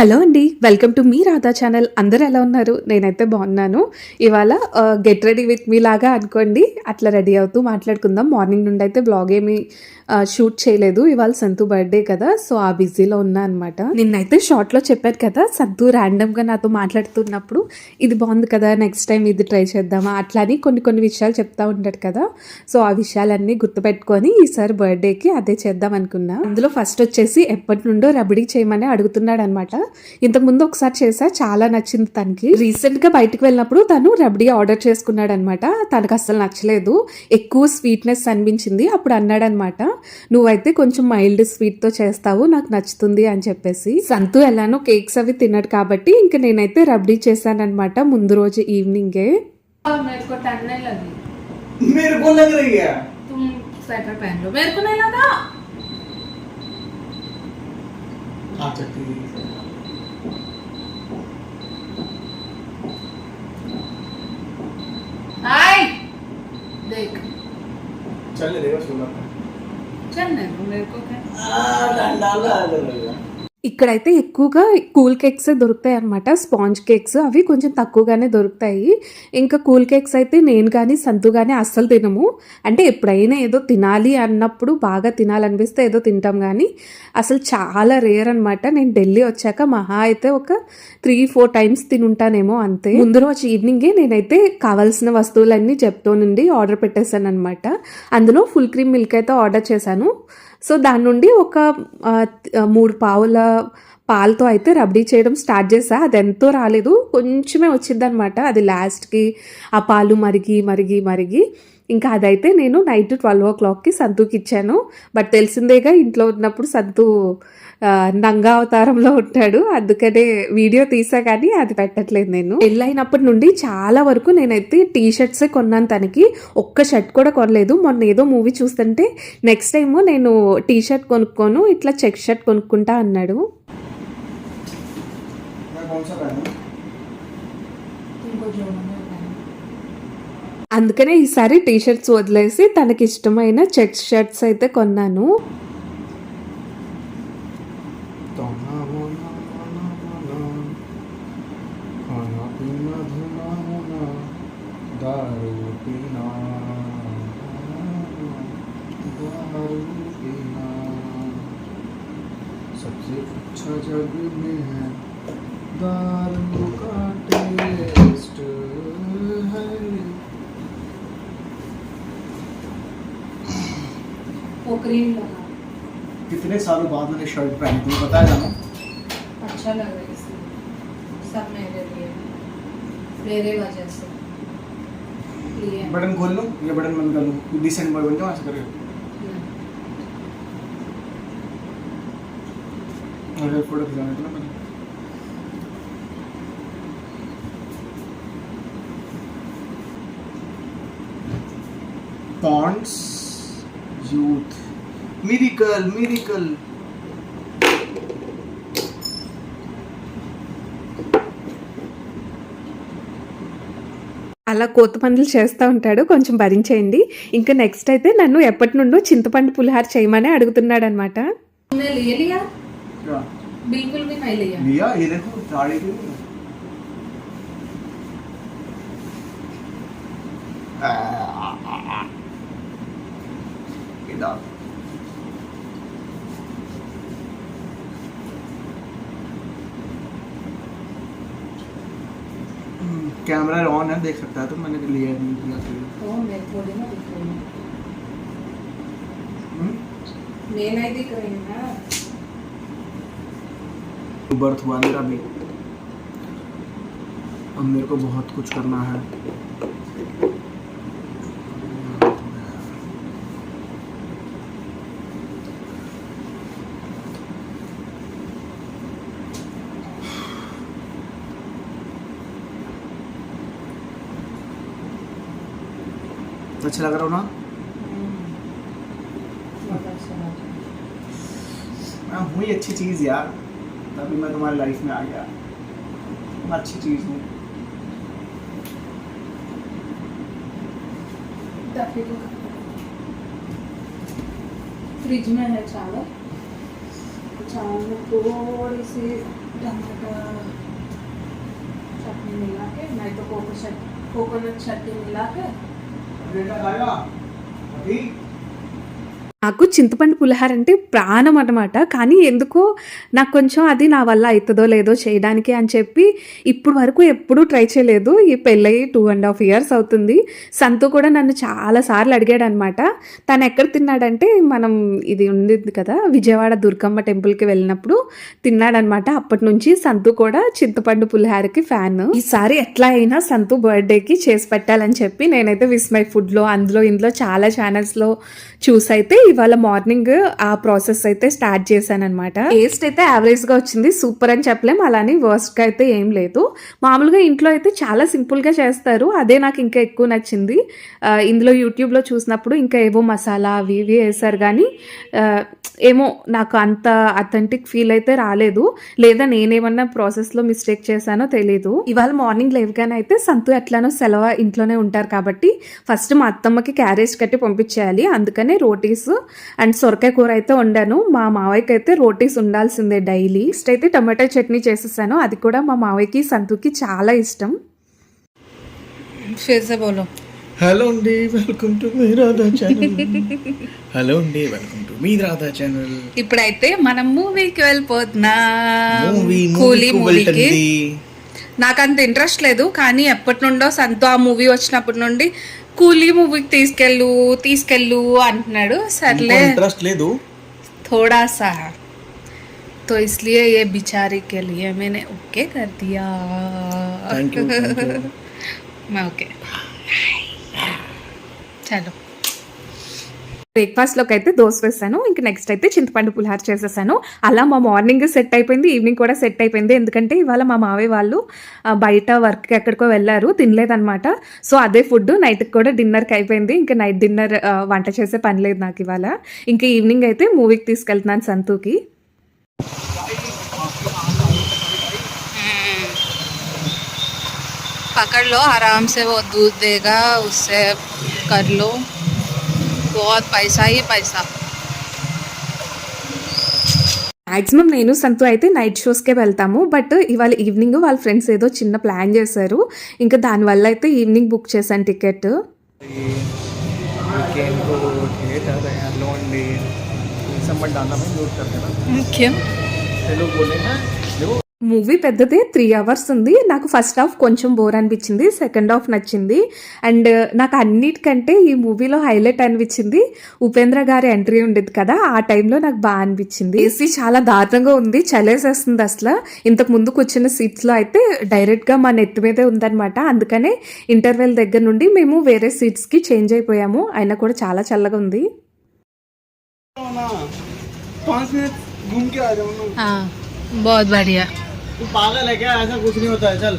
Hello అండి welcome to మీ Radha channel. అందరూ ఎలా ఉన్నారు? నేనైతే బాగున్నాను. ఇవాళ గెట్ రెడీ విత్ మీ లాగా అనుకోండి. అట్లా రెడీ అవుతూ మాట్లాడుకుందాం. మార్నింగ్ నుండి అయితే బ్లాగ్ ఏమి షూట్ చేయలేదు. ఇవాళ సంతు బర్త్డే కదా సో ఆ బిజీలో ఉన్నా అనమాట నిన్నైతే షార్ట్లో చెప్పాను కదా సంతు ర్యాండమ్గా నాతో మాట్లాడుతున్నప్పుడు ఇది బాగుంది కదా నెక్స్ట్ టైం ఇది ట్రై చేద్దామా? అట్లా అని కొన్ని కొన్ని విషయాలు చెప్తా ఉంటాడు కదా. సో ఆ విషయాలన్నీ గుర్తుపెట్టుకొని ఈసారి బర్త్డేకి అదే చేద్దాం అనుకున్నా. అందులో ఫస్ట్ వచ్చేసి ఎప్పటి నుండో రబడీ చేయమని అడుగుతున్నాడు అనమాట ఇంతకు ముందు ఒకసారి చేసా చాలా నచ్చింది తనకి రీసెంట్ గా బయటకు వెళ్ళినప్పుడు తను రబడీ ఆర్డర్ చేసుకున్నాడు అనమాట తనకు అస్సలు నచ్చలేదు ఎక్కువ స్వీట్నెస్ అనిపించింది అప్పుడు అన్నాడు అనమాట నువ్వైతే కొంచెం మైల్డ్ స్వీట్ తో చేస్తావు నాకు నచ్చుతుంది అని చెప్పేసి సంతు ఎలానో కేక్స్ అవి తిన్నాడు కాబట్టి ఇంకా నేనైతే రబడీ చేశానన్నమాట ముందు రోజు ఈవినింగే मेरे को टनने लगी मेरे को लग रही है तुम स्वेटर पहन लो मेरे को नहीं लगा अच्छा ठीक आई देख। चल रे सुना चलने मेरे को क्या? आ डंडा लगा ఇక్కడైతే ఎక్కువగా కూల్ కేక్స్ దొరుకుతాయి అనమాట స్పాంజ్ కేక్స్ అవి కొంచెం తక్కువగానే దొరుకుతాయి. ఇంకా కూల్ కేక్స్ అయితే నేను కానీ సంతు కానీ అస్సలు తినము. అంటే ఎప్పుడైనా ఏదో తినాలి అన్నప్పుడు బాగా తినాలనిపిస్తే ఏదో తింటాం కానీ అసలు చాలా రేర్ అనమాట నేను ఢిల్లీ వచ్చాక మహా అయితే ఒక త్రీ ఫోర్ టైమ్స్ తినుంటానేమో అంతే. ముందు రోజు ఈవినింగే నేనైతే కావాల్సిన వస్తువులన్నీ చెప్తో నుండి ఆర్డర్ పెట్టేశాను అనమాట అందులో ఫుల్ క్రీమ్ మిల్క్ అయితే ఆర్డర్ చేశాను. సో దాని నుండి ఒక మూడు పావుల పాలతో అయితే రబడీ చేయడం స్టార్ట్ చేసా అది ఎంతో రాలేదు. కొంచెమే వచ్చిందనమాట అది లాస్ట్కి ఆ పాలు మరిగి మరిగి మరిగి. ఇంకా అదైతే నేను నైట్ ట్వెల్వ్ ఓ క్లాక్కి సంతూకి ఇచ్చాను. బట్ తెలిసిందేగా ఇంట్లో ఉన్నప్పుడు సంతు నంగా అవతారంలో ఉంటాడు. అందుకనే వీడియో తీసా కానీ అది పెట్టట్లేదు నేను. పెళ్ళైనప్పటి నుండి చాలా వరకు నేనైతే టీ షర్ట్సే కొన్నాను తనకి. ఒక్క షర్ట్ కూడా కొనలేదు. మొన్న ఏదో మూవీ చూస్తుంటే నెక్స్ట్ టైము నేను టీ షర్ట్ కొనుక్కోను ఇట్లా చెక్ షర్ట్ కొనుక్కుంటా అన్నాడు. ఇంకొంచెం అందుకనే ఈసారి టీ షర్ట్స్ వదిలేసి తనకి ఇష్టమైన చెక్ షర్ట్స్ అయితే కొన్నాను ताना मोना मोना मोना खाना पीना धोना होना दारू पीना दारू पीना सबसे अच्छा जग में है दारू का वो क्रीम लगा। कितने सालों बाद मैंने शर्ट पहनी तुम्हें है जानो? अच्छा लग रहा है इसलिए सब मेरे लिए। मेरे वजह से। बटन खोल लूँ ये बटन बंद कर लूँ? डिसेंट बॉय बन जाऊँ ऐसा करके अरे फ़ोटो खिंचाने को ना पॉन्ड्स youth. Miracle, miracle. అలా కోత పనులు చేస్తూ ఉంటాడు. కొంచెం భరించేయండి. ఇంకా నెక్స్ట్ అయితే నన్ను ఎప్పటి నుండో చింతపండు పులిహార చేయమని అడుగుతున్నాడు అనమాట బిల్కుల్ की कैमरा ऑन है देख सकता है तो मैंने लिया नहीं लिया तो। मैं थोड़ी ना दिख रही हूँ? मैं नहीं दिख रही हूँ ना। बर्थ हुआ मेरा भी। अब मेरे को बहुत कुछ करना है। अच्छा लग रहा हो ना? मैं हूँ ही अच्छी चीज़ यार। तभी मैं तुम्हारी लाइफ में आ गया। मैं अच्छी चीज़ हूँ। फ्रिज में है चावल। चावल में थोड़ी सी टमाटर, चटनी मिला के नहीं तो कोकोनट चटनी मिला के बेटा खाएगा अभी నాకు చింతపండు పులిహార అంటే ప్రాణం అనమాట కానీ ఎందుకో నాకు కొంచెం అది నా వల్ల అవుతుందో లేదో చేయడానికి అని చెప్పి ఇప్పుడు వరకు ఎప్పుడూ ట్రై చేయలేదు. ఈ పెళ్ళయి టూ అండ్ హాఫ్ ఇయర్స్ అవుతుంది. సంతు కూడా నన్ను చాలాసార్లు అడిగాడు అనమాట తను ఎక్కడ తిన్నాడంటే మనం ఇది ఉంది కదా విజయవాడ దుర్గమ్మ టెంపుల్కి వెళ్ళినప్పుడు తిన్నాడనమాట అప్పటి నుంచి సంతు కూడా చింతపండు పులిహారకి ఫ్యాన్ ఈసారి ఎట్లా అయినా సంతు బర్త్డేకి చేసి పెట్టాలని చెప్పి నేనైతే విస్మై ఫుడ్లో అందులో ఇందులో చాలా ఛానల్స్లో చూసైతే ఇవాళ మార్నింగ్ ఆ ప్రాసెస్ అయితే స్టార్ట్ చేశాను అనమాట టేస్ట్ అయితే యావరేజ్గా వచ్చింది సూపర్ అని చెప్పలేం అలానే వర్స్ట్గా అయితే ఏం లేదు. మామూలుగా ఇంట్లో అయితే చాలా సింపుల్గా చేస్తారు అదే నాకు ఇంకా ఎక్కువ నచ్చింది. ఇందులో యూట్యూబ్లో చూసినప్పుడు ఇంకా ఏవో మసాలా అవి ఇవి వేసారు కానీ ఏమో నాకు అంత అథెంటిక్ ఫీల్ అయితే రాలేదు. లేదా నేనేమన్నా ప్రాసెస్లో మిస్టేక్ చేశానో తెలీదు. ఇవాళ మార్నింగ్ లేవగానే అయితే సంతు ఎట్లానో సెలవు ఇంట్లోనే ఉంటారు కాబట్టి ఫస్ట్ మా అత్తమ్మకి క్యారేజ్ కట్టి పంపించేయాలి అందుకనే రోటీస్ అండ్ సొరకాయ కూర అయితే వండాను. మా మావయ్యకి అయితే రోటీస్ ఉండాల్సిందే డైలీ. ఇస్ట్ అయితే టమాటా చట్నీ చేసేసాను. అది కూడా మా మావయ్యకి సంతుకి చాలా ఇష్టం. హలో అండి వెల్కమ్ టు మీ రాధా ఛానల్. హలో అండి వెల్కమ్ టు మీ రాధా ఛానల్. ఇప్పుడైతే మనం మూవీకి వెళ్ళిపోతున్నాం. కూలీ మూవీకి. నాకు అంత ఇంట్రెస్ట్ లేదు కానీ ఎప్పటి నుండో సంతో ఆ మూవీ వచ్చినప్పటి నుండి కూలీ మూవీకి తీసుకెళ్ళు తీసుకెళ్ళు అంటున్నాడు సర్లే ఇంట్రెస్ట్ లేదు थोड़ा सा है तो इसलिए ये बिचारी के लिए मैंने ओके कर दिया థ్యాంక్ యూ థ్యాంక్ యూ मैं ओके चलो బ్రేక్ఫాస్ట్లోకి అయితే దోశ వేసాను ఇంక నెక్స్ట్ అయితే చింతపండు పులిహార చేసేసాను అలా మా మార్నింగ్ సెట్ అయిపోయింది ఈవినింగ్ కూడా సెట్ అయిపోయింది ఎందుకంటే ఇవాళ మా మావయ్య వాళ్ళు ఆ, బయట వర్క్కి ఎక్కడికో వెళ్ళారు తినలేదన్నమాట సో అదే ఫుడ్ నైట్కి కూడా డిన్నర్కి అయిపోయింది ఇంకా నైట్ డిన్నర్ వంట చేసే పని లేదు నాకు ఇవాళ ఇంకా ఈవినింగ్ అయితే మూవీకి తీసుకెళ్తున్నాను సంతూకి पकड़ लो आराम से वो दूध देगा उससे कर लो बहुत पैसा ही पैसा మాక్సిమం నేను సంతు అయితే నైట్ షోస్కే వెళ్తాము బట్ ఇవాళ ఈవినింగ్ వాళ్ళ ఫ్రెండ్స్ ఏదో చిన్న ప్లాన్ చేశారు ఇంకా దానివల్ల అయితే ఈవినింగ్ బుక్ చేశాను టికెట్ వీకెండ్ को మూవీ పెద్దదే త్రీ అవర్స్ ఉంది నాకు ఫస్ట్ హాఫ్ కొంచెం బోర్ అనిపించింది సెకండ్ హాఫ్ నచ్చింది అండ్ నాకు అన్నిటికంటే ఈ మూవీలో హైలైట్ అనిపించింది ఉపేంద్ర గారి ఎంట్రీ ఉండేది కదా ఆ టైంలో నాకు బాగా అనిపించింది ఏసీ చాలా దారుణంగా ఉంది చలేసేస్తుంది అసలు ఇంతకు ముందు కూర్చున్న సీట్స్లో అయితే డైరెక్ట్గా మా నెత్తి మీదే ఉందన్నమాట అందుకనే ఇంటర్వెల్ దగ్గర నుండి మేము వేరే సీట్స్కి చేంజ్ అయిపోయాము అయినా కూడా చాలా చల్లగా ఉంది ना पाँच मिनट घूम के आ जाओ ना हाँ बहुत बढ़िया तू पागल है क्या? ऐसा कुछ नहीं होता है चल।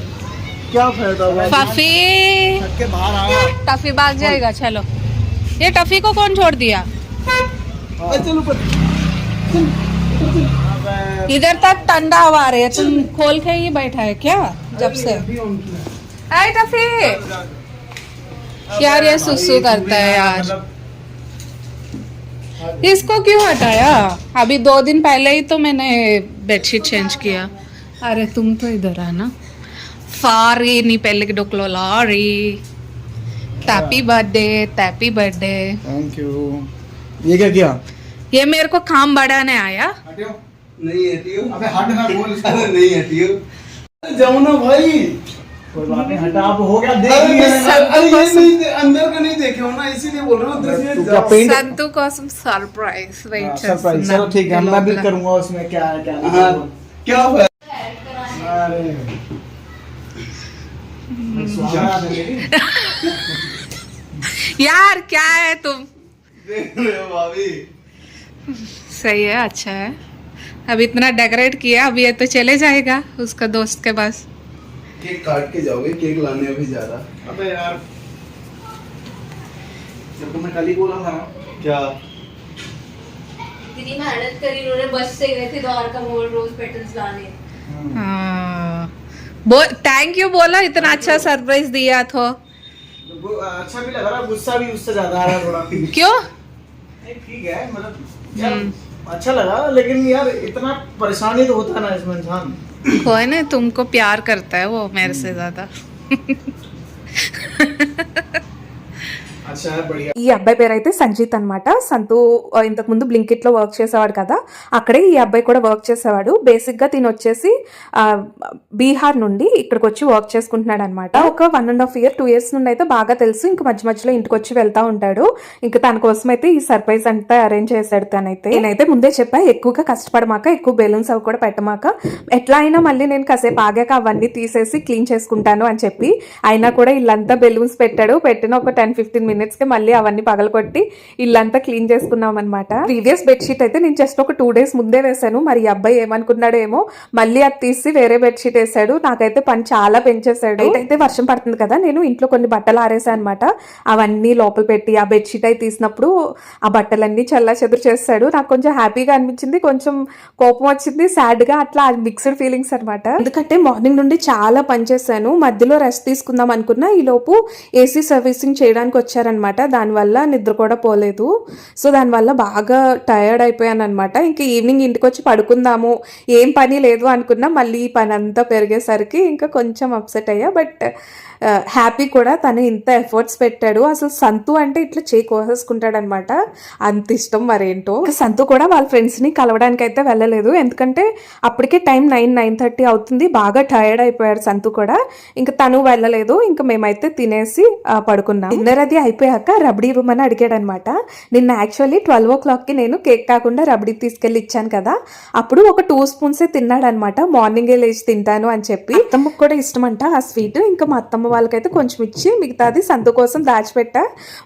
क्या फ़ायदा हुआ? टफी के बाहर टफी भाग जाएगा चलो। ये टफी को कौन छोड़ दिया? अरे चल ऊपर। इधर तक ठंडा हवा आ रही है। तुम खोल के ही बैठा है क्या? जब से। Hi Tuffy. यार ये सुसु करता है यार। मतलब इसको क्यों हटाया? अभी दो दिन पहले ही तो मैंने बेडशीट चेंज किया। अरे तुम तो इधर है ना। सारे नी पहले के डोकलो लारी। Happy birthday happy birthday thank you ये क्या किया? ये मेरे को काम बढ़ाने आया। हटियो। नहीं हटियो। अबे हट ना बोल नहीं हटियो। जाओ ना भाई। कोई बात नहीं हटा आप हो गया देख अंदर का नहीं देखे हो ना इसीलिए बोल रहा सरप्राइज़ हाँ, ठीक है मैं भी करूँगा उसमें क्या क्या हाँ। क्या यार क्या है तुम? देख रहे हो भाभी। सही है अच्छा है। अब इतना डेकोरेट किया अब ये तो चले जाएगा उसका दोस्त के पास। केक काट के जाओगे केक लाने अभी जा रहा अबे यार। जब तो मैं कल ही बोला था। क्या? इतनी मेहनत करी उन्होंने बस से गए थे द्वारका मोड़ रोज पेटल्स लाने। बो थैंक यू बोला इतना अच्छा सरप्राइज़ दिया तो। अच्छा भी लग रहा गुस्सा भी उससे ज़्यादा आ रहा है थोड़ा। क्यों? नहीं, ठीक है मतलब अच्छा लगा लेकिन यार इतना परेशानी तो होता है ना इसमें इंसान। कोई नहीं तुमको प्यार करता है वो मेरे से ज़्यादा। अच्छा है बढ़िया ఈ అబ్బాయి పేరు అయితే సంజీత్ అనమాట సంతు ఇంతకు ముందు బ్లింకిట్లో వర్క్ చేసేవాడు కదా అక్కడే ఈ అబ్బాయి కూడా వర్క్ చేసేవాడు. బేసిక్గా తిని వచ్చేసి బీహార్ నుండి ఇక్కడికి వచ్చి వర్క్ చేసుకుంటున్నాడు అనమాట ఒక one and half year two years నుండి అయితే బాగా తెలుసు. ఇంకా మధ్య మధ్యలో ఇంటికి వచ్చి వెళ్తా ఉంటాడు. ఇంకా తన కోసం అయితే ఈ సర్ప్రైజ్ అంతా అరేంజ్ చేశాడు తనైతే. నేనైతే ముందే చెప్పా ఎక్కువగా కష్టపడమాక ఎక్కువ బెలూన్స్ అవి కూడా పెట్టమాక ఎట్లా అయినా మళ్ళీ నేను కాసేపు ఆగాక అవన్నీ తీసేసి క్లీన్ చేసుకుంటాను అని చెప్పి అయినా కూడా ఇల్లంతా బెలూన్స్ పెట్టాడు. పెట్టిన ఒక టెన్ ఫిఫ్టీన్ మినిట్స్ కి మళ్ళీ అవన్నీ పగలకొట్టి ఇల్లంతా క్లీన్ చేసుకున్నాం అనమాట ప్రీవియస్ బెడ్షీట్ అయితే నేను జస్ట్ ఒక టూ డేస్ ముందే వేశాను. మరి అబ్బాయి ఏమనుకున్నాడో ఏమో మళ్ళీ అది తీసి వేరే బెడ్షీట్ వేసాడు నాకైతే పని చాలా పెంచేశాడు. అయితే వర్షం పడుతుంది కదా నేను ఇంట్లో కొన్ని బట్టలు ఆరేసాను అనమాట అవన్నీ లోపల పెట్టి ఆ బెడ్షీట్ అయి తీసినప్పుడు ఆ బట్టలన్నీ చల్లా చెదురు చేస్తాడు. నాకు కొంచెం హ్యాపీగా అనిపించింది కొంచెం కోపం వచ్చింది సాడ్గా అట్లా మిక్స్డ్ ఫీలింగ్స్ అనమాట ఎందుకంటే మార్నింగ్ నుండి చాలా పని చేశాను. మధ్యలో రెస్ట్ తీసుకుందాం అనుకున్నా ఈ లోపు ఏసీ సర్వీసింగ్ చేయడానికి అనమాట దానివల్ల నిద్ర కూడా పోలేదు. సో దానివల్ల బాగా టయర్డ్ అయిపోయాను అనమాట ఇంకా ఈవినింగ్ ఇంటికి వచ్చి పడుకుందాము ఏం పని లేదు అనుకున్నా మళ్ళీ ఈ పని అంతా పెరిగేసరికి ఇంకా కొంచెం అప్సెట్ అయ్యా. బట్ హ్యాపీ కూడా తను ఇంత ఎఫర్ట్స్ పెట్టాడు. అసలు సంతు అంటే ఇట్లా చేయి కోసేసుకుంటాడనమాట అంత ఇష్టం మరేంటో. సంతు కూడా వాళ్ళ ఫ్రెండ్స్ని కలవడానికి అయితే వెళ్ళలేదు. ఎందుకంటే అప్పటికే టైం నైన్ నైన్ థర్టీ అవుతుంది. బాగా టైర్డ్ అయిపోయాడు సంతు కూడా. ఇంకా తను వెళ్ళలేదు. ఇంకా మేమైతే తినేసి పడుకున్నాం. డిన్నర్ అది అయిపోయాక రబడీ ఇవ్వమని అడిగాడనమాట. నిన్న యాక్చువల్లీ ట్వెల్వ్ ఓ క్లాక్కి నేను కేక్ కాకుండా రబడీ తీసుకెళ్ళి ఇచ్చాను కదా. అప్పుడు ఒక టూ స్పూన్సే తిన్నాడనమాట. మార్నింగే లేచి తింటాను అని చెప్పి. అత్తమ్మకు కూడా ఇష్టం అంట ఆ స్వీట్. ఇంకా మా అత్తమ్మ వాళ్ళకైతే కొంచెం ఇచ్చి మిగతాది సంతు కోసం దాచిపెట్టా.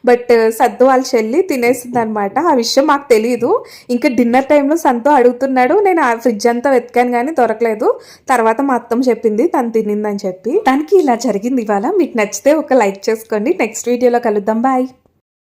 బట్ సద్దు వాళ్ళ చెల్లి తినేసింది అనమాట ఆ విషయం మాకు తెలియదు ఇంకా డిన్నర్ టైంలో సంతు అడుగుతున్నాడు. నేను ఆ ఫ్రిడ్జ్ అంతా వెతికాను కానీ దొరకలేదు. తర్వాత మా అత్తమ్మ చెప్పింది తను తినిందని చెప్పి. దానికి ఇలా జరిగింది ఇవాళ. మీకు నచ్చితే ఒక లైక్ చేసుకోండి. నెక్స్ట్ వీడియోలో కలుద్దాం. Bye.